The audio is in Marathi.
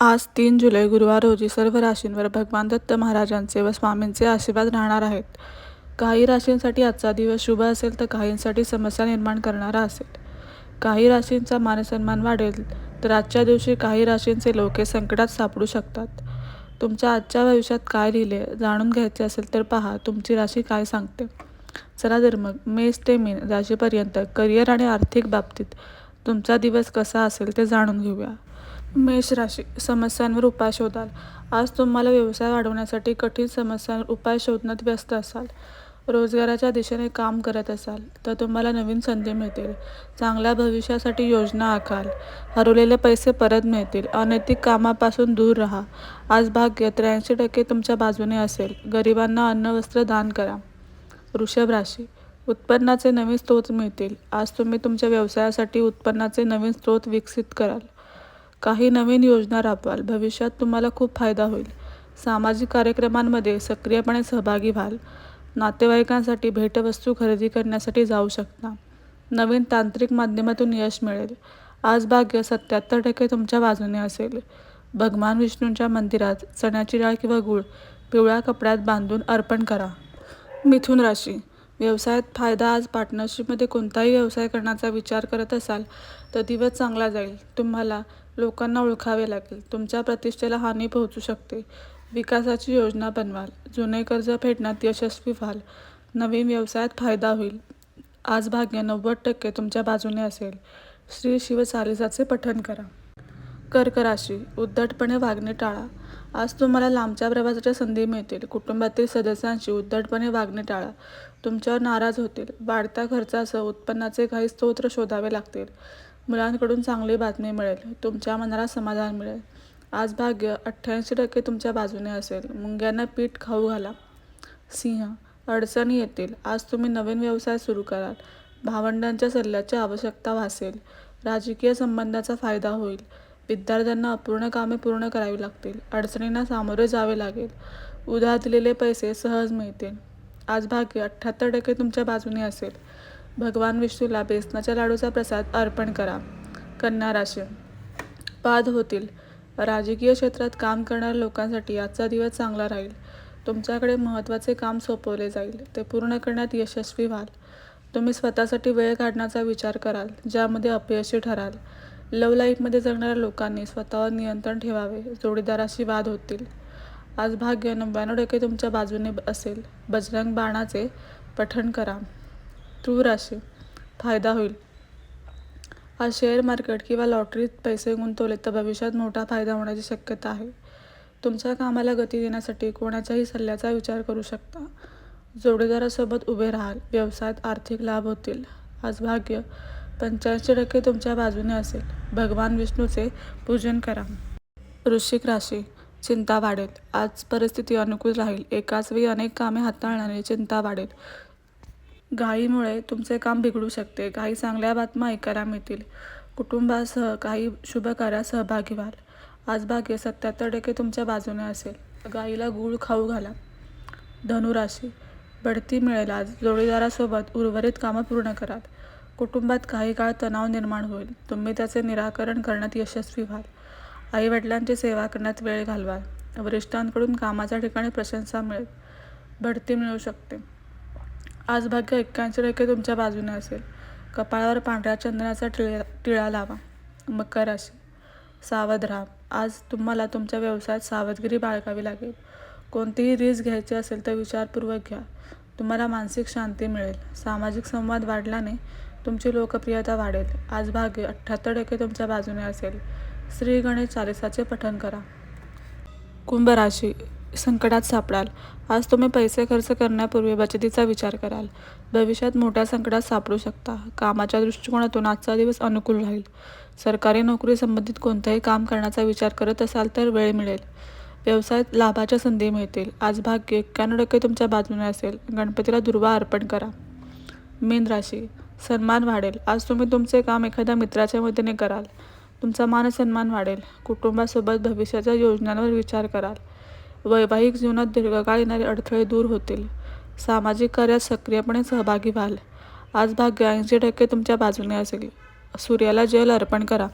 आज तीन जुलै गुरुवार रोजी सर्व राशींवर भगवान दत्त महाराजांचे व स्वामींचे आशीर्वाद राहणार आहेत. काही राशींसाठी आजचा दिवस शुभ असेल तर काहींसाठी समस्या निर्माण करणारा असेल. काही राशींचा मानसन्मान वाढेल तर आजच्या दिवशी काही राशींचे लोके संकटात सापडू शकतात. तुमच्या आजच्या भविष्यात काय लिहिले जाणून घ्यायचे असेल तर पहा तुमची राशी काय सांगते. चला तर मग मेष ते मीन राशीपर्यंत करिअर आणि आर्थिक बाबतीत तुमचा दिवस कसा असेल ते जाणून घेऊया. मेष राशी समस्यांवर उपाय शोधाल. आज तुम्हाला व्यवसाय वाढवण्यासाठी कठीण समस्यांवर उपाय शोधण्यात व्यस्त असाल. रोजगाराच्या दिशेने काम करत असाल तर तुम्हाला नवीन संधी मिळतील. चांगल्या भविष्यासाठी योजना आखाल. हरवलेले पैसे परत मिळतील. अनैतिक कामापासून दूर राहा. आज भाग्य त्र्याऐंशी टक्के तुमच्या बाजूने असेल. गरिबांना अन्न वस्त्र दान करा. वृषभ राशी उत्पन्नाचे नवीन स्रोत मिळतील. आज तुम्ही तुमच्या व्यवसायासाठी उत्पन्नाचे नवीन स्रोत विकसित कराल. काही नवीन योजना राबवाल. भविष्यात तुम्हाला खूप फायदा होईल. सामाजिक कार्यक्रमांमध्ये सक्रियपणे सहभागी व्हाल. नातेवाईकांसाठी भेटवस्तू खरेदी करण्यासाठी जाऊ शकता. नवीन तांत्रिक माध्यमातून यश मिळेल. आज भाग्य सत्याहत्तर टक्के तुमच्या बाजूने असेल. भगवान विष्णूंच्या मंदिरात चण्याची डाळ किंवा गूळ पिवळ्या कपड्यात बांधून अर्पण करा. मिथुन राशी व्यवसायात फायदा आज पार्टनरशिपमध्ये कोणताही व्यवसाय करण्याचा विचार करत असाल तर दिवस चांगला जाईल. तुम्हाला लोकांना ओळखावे लागेल. तुमच्या प्रतिष्ठेला हानी पोहोचू शकते. विकासाची योजना बनवाल. जुने कर्ज फेडण्यात यशस्वी व्हाल. नवीन व्यवसायात फायदा होईल. आज भाग्य नव्वद टक्के तुमच्या बाजूने असेल. श्री शिव चालीसाचे पठण करा. कर्क राशी उद्धटपणे वागणे टाळा. आज तुम्हाला लांबच्या प्रवासाच्या संधी मिळतील. कुटुंबातील सदस्यांशी उद्धटपणे वागणे टाळा. तुमच्यावर नाराज होतील. वाढत्या खर्चासह उत्पन्नाचे काही स्तोत्र शोधावे लागतील. मुलांकडून चांगली बातमी मिळेल. तुमच्या मनाला समाधान मिळेल. आज भाग्य अठ्ठ्याऐंशी टक्के तुमच्या बाजूने असेल. मुंग्यांना पीठ खाऊ घाला. सिंह अडचणी येतील. आज तुम्ही नवीन व्यवसाय सुरू कराल. भावंडांच्या सल्ल्याची आवश्यकता भासेल. राजकीय संबंधाचा फायदा होईल. विद्यार्थ्यांना अपूर्ण कामे पूर्ण करावी लागतील. अडचणींना सामोरे जावे लागेल. उधार दिलेले पैसे सहज मिळतील. आज भाग्य अठ्ठ्याहत्तर टक्के तुमच्या बाजूने असेल. भगवान विष्णूला बेसनाच्या लाडूचा प्रसाद अर्पण करा. कन्या राशी पाद होतील. राजकीय क्षेत्रात काम करणाऱ्या लोकांसाठी आजचा दिवस चांगला राहील. तुमच्याकडे महत्त्वाचे काम सोपवले जाईल. ते पूर्ण करण्यात यशस्वी व्हाल. तुम्ही स्वतःसाठी वेळ काढण्याचा विचार कराल ज्यामध्ये अपयशी ठराल. लव लाईफमध्ये जगणाऱ्या लोकांनी स्वतःवर नियंत्रण ठेवावे. जोडीदाराशी वाद होतील. आज भाग्य नव्याण्णव टक्के तुमच्या बाजूने असेल. बजरंग बाणाचे पठण करा. तुळ राशी फायदा होईल. आज शेअर मार्केट किंवा लॉटरीत पैसे गुंतवले तर भविष्यात मोठा फायदा होण्याची शक्यता आहे. तुमच्या कामाला गती देण्यासाठी कोणाच्याही सल्ल्याचा विचार करू शकता. जोडीदारासोबत उभे राहाल. व्यवसायात आर्थिक लाभ होतील. आज भाग्य पंच्याऐंशी टक्के तुमच्या बाजूने असेल. भगवान विष्णूचे पूजन करा. वृश्चिक राशी चिंता वाढेल. आज परिस्थिती अनुकूल राहील. एकाच वेळी अनेक कामे हाताळणारी चिंता वाढेल. घाईमुळे तुमचे काम बिघडू शकते. काही चांगल्या बातम्या ऐकायला मिळतील. कुटुंबासह काही शुभ कार्यात सहभागी व्हाल. आज भाग्य सत्याहत्तर टक्के तुमच्या बाजूने असेल. गाईला गूळ खाऊ घाला. धनुराशी बढती मिळेल. आज जोडीदारासोबत उर्वरित कामं पूर्ण कराल. कुटुंबात काही काळ तणाव निर्माण होईल. तुम्ही त्याचे निराकरण करण्यात यशस्वी व्हाल. आईवडिलांची सेवा करण्यात वेळ घालवाल. वरिष्ठांकडून कामाच्या ठिकाणी प्रशंसा मिळेल. बढती मिळू शकते. आज भाग्य एक्क्याऐंशी टक्के तुमच्या बाजूने असेल. कपाळावर पांढऱ्या चंदनाचा टिळा लावा. मकर राशी सावध राहा. आज तुम्हाला तुमच्या व्यवसायात सावधगिरी बाळगावी लागेल. कोणतीही रिस्क घ्यायची असेल तर विचारपूर्वक घ्या. तुम्हाला मानसिक शांती मिळेल. सामाजिक संवाद वाढल्याने तुमची लोकप्रियता वाढेल. आज भाग्य अठ्ठ्याहत्तर टक्के तुमच्या बाजूने असेल. श्री गणेश चालिसाचे पठण करा. कुंभ राशी संकटात सापडाल. आज तुम्ही पैसे खर्च करण्यापूर्वी बचतीचा विचार कराल. भविष्यात मोठ्या संकटात सापडू शकता. कामाच्या दृष्टिकोनातून आजचा दिवस अनुकूल राहील. सरकारी नोकरीसंबंधित कोणतंही काम करण्याचा विचार करत असाल तर वेळ मिळेल. व्यवसायात लाभाच्या संधी मिळतील. आज भाग्य एक्क्याण्णव टक्के तुमच्या बाजूने असेल. गणपतीला दुर्वा अर्पण करा. मीन राशी सन्मान वाढेल. आज तुम्ही तुमचे काम एखाद्या मित्राच्या मदतीने कराल. तुमचा मान सन्मान वाढेल. कुटुंबासोबत भविष्याच्या योजनांवर विचार कराल. वैवाहिक जीवनात दीर्घकाळ येणारे अडथळे दूर होतील. सामाजिक कार्यात सक्रियपणे सहभागी व्हाल. आज भाग्य ऐंशी टक्के तुमच्या बाजूने असेल. सूर्याला जल अर्पण करा.